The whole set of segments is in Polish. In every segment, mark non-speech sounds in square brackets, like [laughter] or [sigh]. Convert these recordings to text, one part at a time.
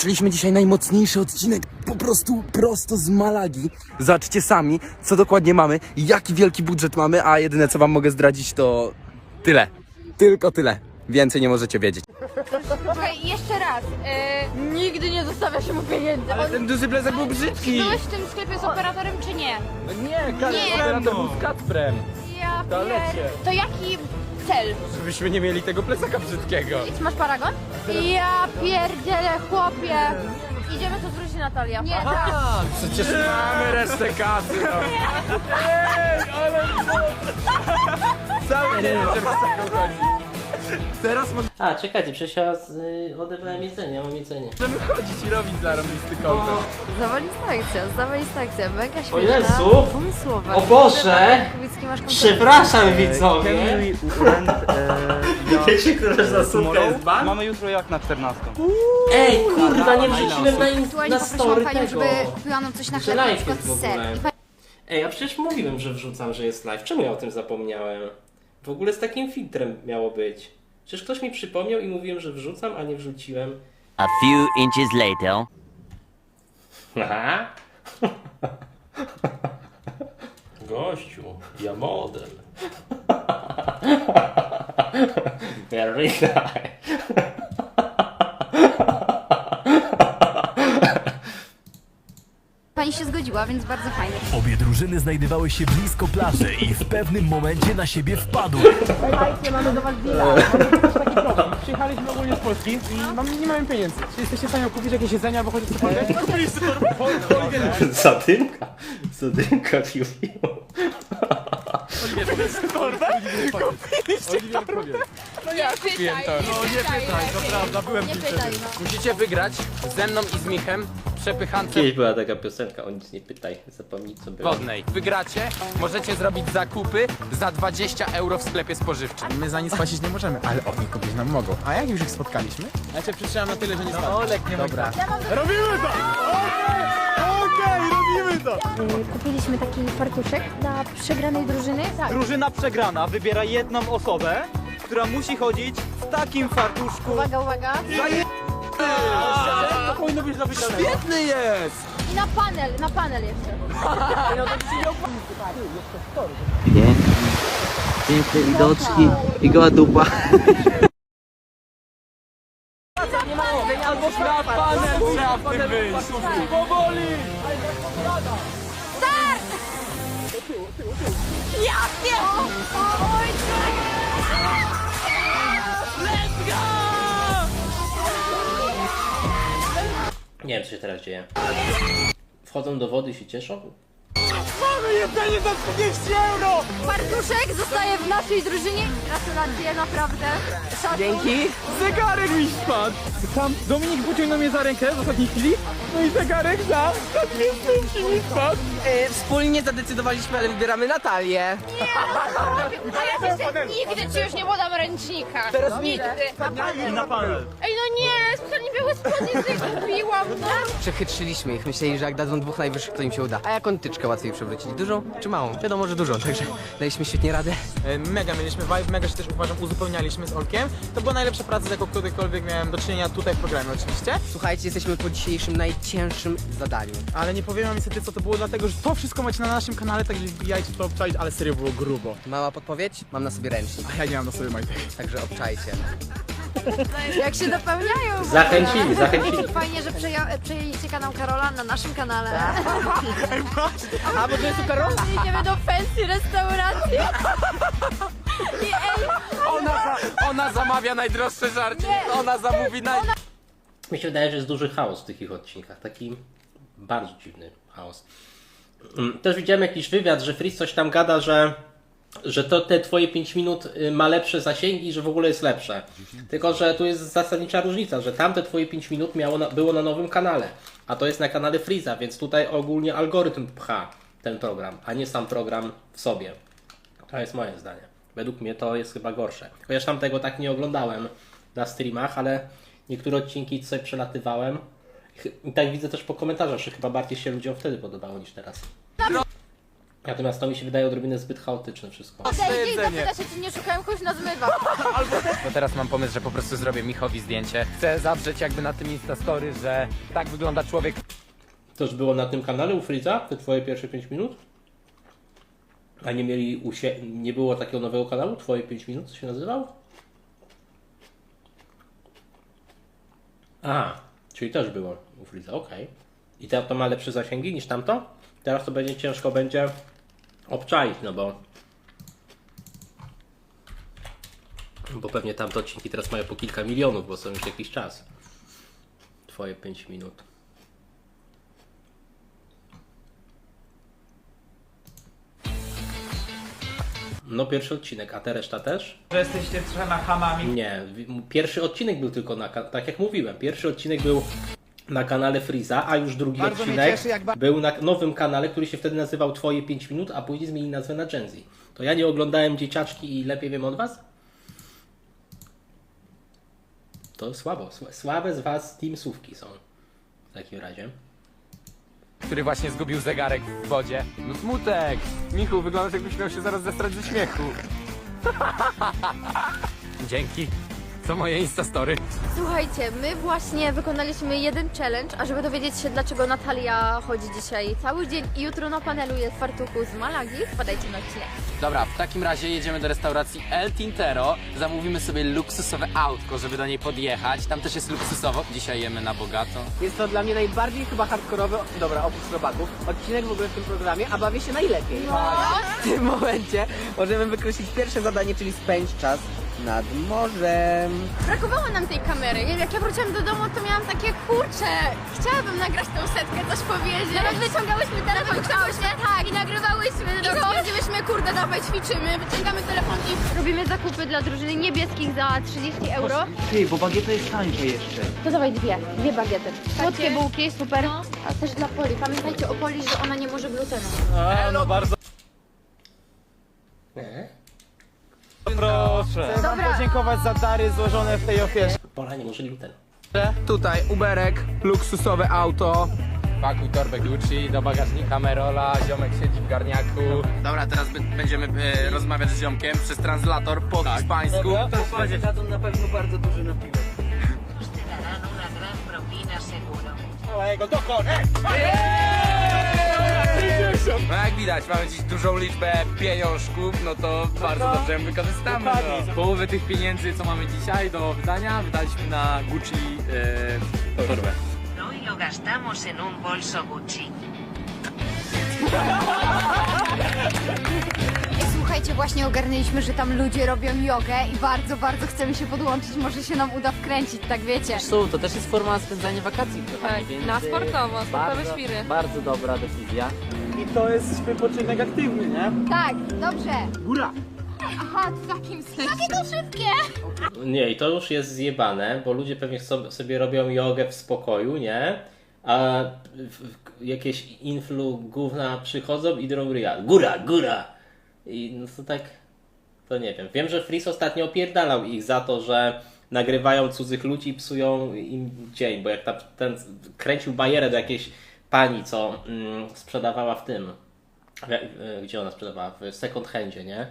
Szliśmy dzisiaj najmocniejszy odcinek, po prostu prosto z Malagi. Zobaczcie sami, co dokładnie mamy, jaki wielki budżet mamy, a jedyne co wam mogę zdradzić to tyle. Tylko tyle. Więcej nie możecie wiedzieć. Słuchaj, jeszcze raz. E, nigdy nie zostawia się mu pieniędzy. On, Ten duży plecak był brzydki. byłeś w tym sklepie z operatorem, czy nie? Nie, Nie. to był z Kacprem. Ja pier... To jaki cel? Żebyśmy nie mieli tego plecaka brzydkiego. I Masz paragon? Ja pierdzielę, chłopie. Idziemy to zwrócić Natalia. Nie, tak. Przecież mamy resztę kasy. No. Ej, ale... Cały dzień żeby z taką chodzić. Teraz A, czekajcie, przecież ja z, y, odebrałem jedzenie, ja mam jedzenie. możemy chodzić i robić zarobisty kontent. Zawalista akcja, zawalista akcja, mega śmieszna, Jezu! pomysłowa. O Boże! Masz kontent. Przepraszam widzowie! e, [laughs] Wiecie, która zasłówka jest ban? Mamy jutro jak na 14. Ej, kurwa, nie wrzuciłem na, in- Słuchaj, na poprosiłam panią, tego. żeby nam coś na Że chleb, na live przykład jest w ser. ogóle. I pani Ej, a przecież mówiłem, że wrzucam, że jest live. Czemu ja o tym zapomniałem? W ogóle z takim filtrem miało być. Przecież ktoś mi przypomniał i mówiłem, że wrzucam, a nie wrzuciłem. A few inches later. [laughs] Aha. Gościu, ja model. Very nice. Pani się zgodziła, więc bardzo fajnie. Obie drużyny znajdowały się blisko plaży i w pewnym momencie na siebie wpadły. Przyjechaliśmy ogólnie z Polski i mam, nie mamy pieniędzy. Czy jesteście w stanie kupić jakieś jedzenie albo chociaż cokolwiek? Zadymka. Zadymka piu No ja kupiłem to. No nie pytaj, To prawda, byłem Nie pytaj, no. Musicie wygrać ze mną i z Michem przepychance Kiedyś była taka piosenka, o nic nie pytaj, zapomnij co było. wodnej. Wygracie, możecie zrobić zakupy za 20 euro w sklepie spożywczym. My za nic płacić nie możemy, ale oni kupić nam mogą. A jak już ich spotkaliśmy? Ja cię przytrzymam na tyle, że nie spadł. Olek, nie Dobra. Robimy to! Okej! Okej, robimy to! Kupiliśmy taki fartuszek dla przegranej drużyny. Tak. Drużyna przegrana wybiera jedną osobę, która musi chodzić w takim fartuszku. Uwaga, uwaga. To powinno być dla wygranego. Świetny jest! I na panel, na panel jeszcze. Piękne widoczki i goła dupa. Albo na panel trzeba wyjść. Powoli! Ja wiem! Oj, Nie wiem co się teraz dzieje. Wchodzą do wody i się cieszą? Mamy jedzenie za 30 euro! Fartuszek zostaje w naszej drużynie. Gratulacje, naprawdę. Szacun. Zegarek mi spadł! Tam Dominik pociągnął mnie za rękę w ostatniej chwili, no i zegarek za, za dwie stówki mi spadł! Wspólnie zadecydowaliśmy, ale wybieramy Natalię. A ja jeszcze nigdy ci już nie podam ręcznika. Teraz mi. Nigdy. Na panel. Ej, no nie, białe spodnie kupiłam, no. Przechytrzyliśmy ich. Myśleli, że jak dadzą dwóch najwyższych, to im się uda. A jaką tyczkę łatwiej przewrócić? Dużą czy małą? Wiadomo, że dużą, także daliśmy świetnie radę. E, Mega mieliśmy vibe, mega się też uważam uzupełnialiśmy z Olkiem. To była najlepsza praca, z jaką kiedykolwiek miałem do czynienia tutaj w programie oczywiście. Słuchajcie, jesteśmy po dzisiejszym najcięższym zadaniu. Ale nie powiem wam niestety co to było, dlatego że to wszystko macie na naszym kanale, także wbijajcie to obczaić, ale serio było grubo. Mała podpowiedź? Mam na sobie ręcznik, A ja nie mam na sobie majtek. także obczajcie. Jak się dopełniają. Zachęcili, zachęcili. Fajnie, że przeja- przejęliście kanał Karola na naszym kanale. [laughs] A, bo to jest u Karola? Idziemy do fancy restauracji. [laughs] I ej, Ona, za, ona zamawia najdroższe żarcie. Ona zamówi naj... Mi się wydaje, że jest duży chaos w tych ich odcinkach. Taki bardzo dziwny chaos. Mm, Też widziałem jakiś wywiad, że Fritz coś tam gada, że, że to te twoje 5 minut y, ma lepsze zasięgi, że w ogóle jest lepsze. Tylko, że tu jest zasadnicza różnica, że tamte twoje 5 minut miało na, było na nowym kanale, a to jest na kanale Freeza, więc tutaj ogólnie algorytm pcha ten program, a nie sam program w sobie. To jest moje zdanie. Według mnie to jest chyba gorsze. Chociaż tam tego tak nie oglądałem na streamach, ale niektóre odcinki sobie przelatywałem. I tak widzę też po komentarzach, że chyba bardziej się ludziom wtedy podobało niż teraz. Natomiast to mi się wydaje odrobinę zbyt chaotyczne wszystko. Ej, zapyta się, czy nie szukają kogoś na zmywak. To teraz mam pomysł, że po prostu zrobię Michowi zdjęcie. Chcę zawrzeć jakby na tym Instastory, że tak wygląda człowiek To już było na tym kanale u Friza, te twoje pierwsze 5 minut? A nie mieli u sie... nie było takiego nowego kanału, twoje 5 minut, co się nazywał? A, czyli też było u Friza, okej. I to, to ma lepsze zasięgi niż tamto? Teraz to będzie ciężko będzie obczaić, no bo bo pewnie tamte odcinki teraz mają po kilka milionów, bo są już jakiś czas. Twoje 5 minut. No pierwszy odcinek, a te reszta też? Że jesteście trzema hamami. Nie, pierwszy odcinek był tylko na, tak jak mówiłem, pierwszy odcinek był na kanale Freeza, a już drugi Bardzo odcinek cieszy, jak był na nowym kanale, który się wtedy nazywał Twoje 5 minut, a później zmienili nazwę na Gen Z. To ja nie oglądałem Dzieciaczki i lepiej wiem od Was? To słabo, sła- słabe z Was teamsówki są w takim razie. który właśnie zgubił zegarek w wodzie. No smutek! Michu, wyglądasz jakbyś miał się zaraz zestrać ze śmiechu. [laughs] Dzięki. Co moje Instastory? Słuchajcie, my właśnie wykonaliśmy jeden challenge, a żeby dowiedzieć się, dlaczego Natalia chodzi dzisiaj cały dzień i jutro na panelu jest w fartuchu z Malagi, wpadajcie na odcinek. Dobra, w takim razie jedziemy do restauracji El Tintero, zamówimy sobie luksusowe autko, żeby do niej podjechać. Tam też jest luksusowo, dzisiaj jemy na bogato. Jest to dla mnie najbardziej chyba hardkorowy, dobra, oprócz robaków, odcinek w ogóle w tym programie, a bawię się najlepiej. W tym momencie możemy wykreślić pierwsze zadanie, czyli spędź czas nad morzem. Brakowało nam tej kamery. Jak ja wróciłam do domu, to miałam takie kurcze. Chciałabym nagrać tą setkę, coś powiedzieć. Teraz wyciągałyśmy telefon, wyciągałyśmy, tak, i nagrywałyśmy. I stwierdziłyśmy, kurde, dawaj, ćwiczymy, wyciągamy telefon i robimy zakupy dla drużyny niebieskich za 30 euro. Ty, bo bagieta jest tańsza jeszcze. To dawaj dwie, dwie bagiety. Słodkie bułki, super. A też dla Poli. Pamiętajcie o Poli, że ona nie może glutenu. A, no bardzo proszę. Chcę wam Dobra. podziękować za dary złożone w tej ofierze. Pola nie może gluten. Tutaj Uberek, luksusowe auto. Pakuj torbę Gucci, do bagażnika Merola, ziomek siedzi w garniaku. Dobra, teraz będziemy e, rozmawiać z ziomkiem przez translator po hiszpańsku. Dadzą na pewno bardzo duży napiwek. No jak widać, mamy dziś dużą liczbę pieniążków, no to bardzo dobrze ją wykorzystamy. No. Połowę tych pieniędzy, co mamy dzisiaj do wydania, wydaliśmy na Gucci e, torbę. Hoy lo gastamos en un bolso Gucci. [laughs] Słuchajcie, właśnie ogarnęliśmy, że tam ludzie robią jogę i bardzo, bardzo chcemy się podłączyć. Może się nam uda wkręcić, tak wiecie. Su, to też jest forma spędzania wakacji. Tak, na sportowo, sportowe świry. Bardzo dobra decyzja. I to jest wypoczynek aktywny, nie? Tak, dobrze. Góra! Aha, w takim sensie. Jakie to szybkie! Nie, i to już jest zjebane, bo ludzie pewnie sobie, sobie robią jogę w spokoju, nie? A w, w, jakieś influ gówna przychodzą i drą ryja. Góra, góra! I no to tak, to nie wiem. Wiem, że Fris ostatnio opierdalał ich za to, że nagrywają cudzych ludzi i psują im dzień, bo jak ta, ten kręcił bajerę do jakiejś pani, co mm, sprzedawała w tym, y, gdzie ona sprzedawała? W second handzie, nie?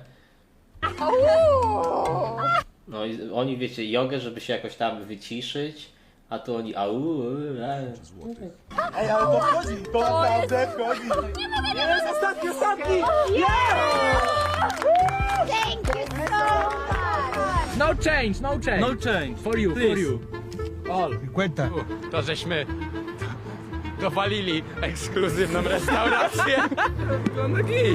No i oni wiecie, jogę, żeby się jakoś tam wyciszyć, a tu oni au. Ej, ale to wchodzi, to naprawdę wchodzi. Jest ostatni, ostatni! No change, no change. No change. For you, Please. for you. All. Cuenta. To żeśmy dowalili ekskluzywną restaurację. Wygląda git.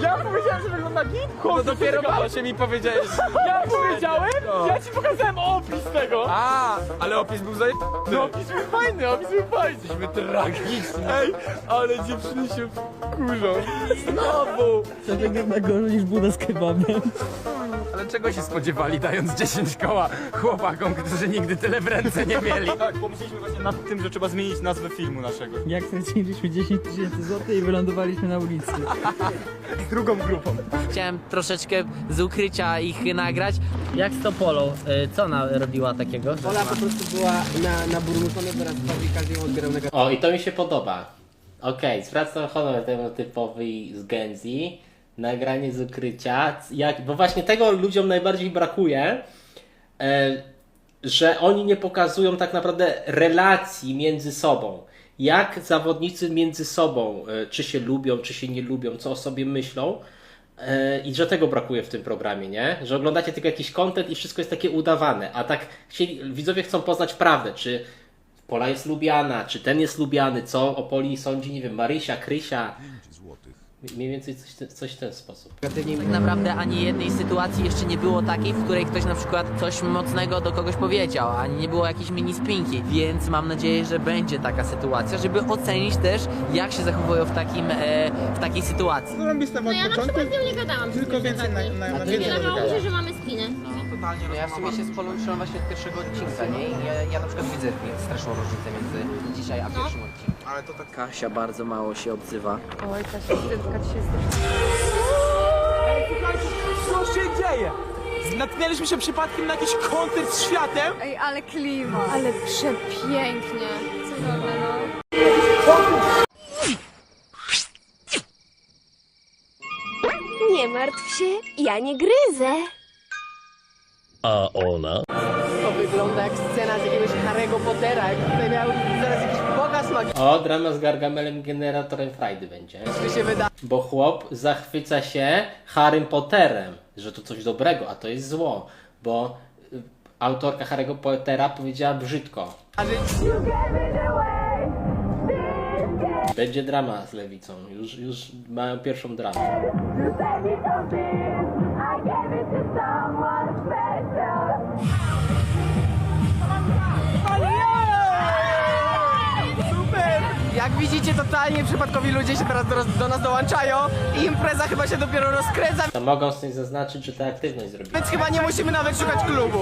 Ja powiedziałem, że wygląda git. No dopiero właśnie mi powiedziałeś. Ja powiedziałem? Ja ci pokazałem opis tego. A, ale opis był za... No opis był fajny, opis był fajny. Jesteśmy tragiczni. Ej, ale dziewczyny się kurzą. Znowu. Ale czego się spodziewali, dając 10 koła chłopakom, którzy nigdy tyle w ręce nie mieli? Tak, pomyśleliśmy właśnie nad tym, że trzeba zmienić nazwę filmu naszego. Jak straciliśmy 10 tysięcy złotych i wylądowaliśmy na ulicy. Drugą grupą. Chciałem troszeczkę z ukrycia ich nagrać. Jak z Topolą? Co ona robiła takiego? Ola po prostu była na, na burmuszone teraz i każdy ją odbierał O, i to mi się podoba. Okej, zwracam honor temu typowi z Genzi. Nagranie z ukrycia. Jak, bo właśnie tego ludziom najbardziej brakuje, e, że oni nie pokazują tak naprawdę relacji między sobą. Jak zawodnicy między sobą, e, czy się lubią, czy się nie lubią, co o sobie myślą. E, I że tego brakuje w tym programie, nie? Że oglądacie tylko jakiś content i wszystko jest takie udawane. A tak chcieli, widzowie chcą poznać prawdę, czy Pola jest lubiana, czy ten jest lubiany, co o Poli sądzi, nie wiem, Marysia, Krysia. Mniej więcej coś, coś w ten sposób. Tak naprawdę ani jednej sytuacji jeszcze nie było takiej, w której ktoś na przykład coś mocnego do kogoś powiedział, ani nie było jakiejś mini spinki, więc mam nadzieję, że będzie taka sytuacja, żeby ocenić też, jak się zachowują w, takim, e, w takiej sytuacji. No ja na przykład z nią nie gadałam Tylko więcej na, na, na Nie że mamy spinę. Ja w sumie się z Polą uczyłem właśnie od pierwszego odcinka, nie? I ja, ja na przykład widzę straszną różnicę między dzisiaj a pierwszym odcinkiem. Ale to tak... Kasia bardzo mało się odzywa. Oj, ta siostryczka dzisiaj jest Co się dzieje? Natknęliśmy się przypadkiem na jakiś kontakt z światem? Ej, ale klima. Ale przepięknie. Cudowne, no. Nie martw się, ja nie gryzę. To wygląda jak scena z jakiegoś Harry'ego Pottera, jak tutaj miał zaraz jakiś pokaz magii. O, drama z Gargamelem generatorem frajdy będzie. Co się wyda? Bo chłop zachwyca się Harrym Potterem, że to coś dobrego, a to jest zło. Bo y, autorka Harry'ego Pottera powiedziała brzydko. Będzie drama z lewicą. Już, już mają pierwszą dramę. Widzicie, totalnie przypadkowi ludzie się teraz do, do nas dołączają i impreza chyba się dopiero rozkręca, To mogą z tym zaznaczyć, że tę aktywność zrobili. więc chyba nie musimy nawet szukać klubu.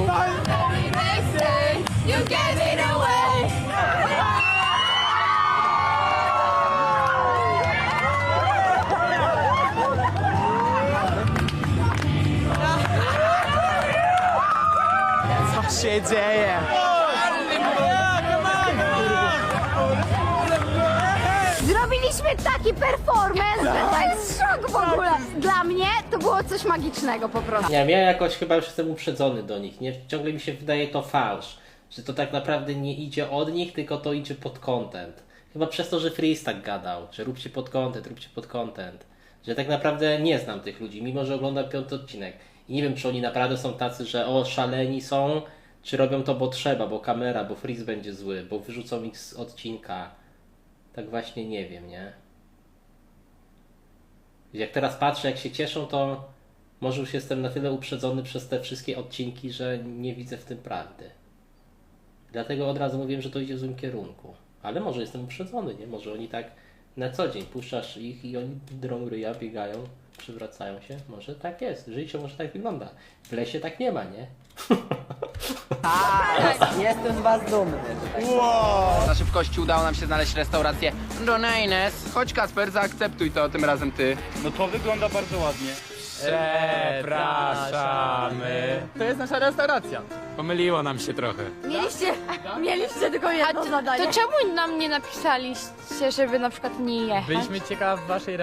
Co się dzieje? Taki performance, że to jest szok w ogóle. Dla mnie to było coś magicznego po prostu. Nie wiem, ja jakoś chyba już jestem uprzedzony do nich. Nie? Ciągle mi się wydaje to fałsz. Że to tak naprawdę nie idzie od nich, tylko to idzie pod content. Chyba przez to, że Freeze tak gadał, że róbcie pod content, róbcie pod content. Że tak naprawdę nie znam tych ludzi, mimo że oglądam piąty odcinek. I nie wiem, czy oni naprawdę są tacy, że o, szaleni są, czy robią to, bo trzeba, bo kamera, bo Freeze będzie zły, bo wyrzucą ich z odcinka. Tak właśnie nie wiem, nie? Jak teraz patrzę, jak się cieszą, to może już jestem na tyle uprzedzony przez te wszystkie odcinki, że nie widzę w tym prawdy. Dlatego od razu mówiłem, że to idzie w złym kierunku. Ale może jestem uprzedzony, nie? Może oni tak na co dzień puszczasz ich i oni drą ryja, biegają, przywracają się. Może tak jest. Życie może tak wygląda. W lesie tak nie ma, nie? Jestem z was dumny. Na szybkości udało nam się znaleźć restaurację Donaines. Chodź Kasper, zaakceptuj to, tym razem ty. No to wygląda bardzo ładnie. Przepraszamy. To jest nasza restauracja. Pomyliło nam się trochę. Mieliście, mieliście tylko jedno zadanie. To czemu nam nie napisaliście, żeby na przykład nie jechać? Byliśmy ciekawi waszej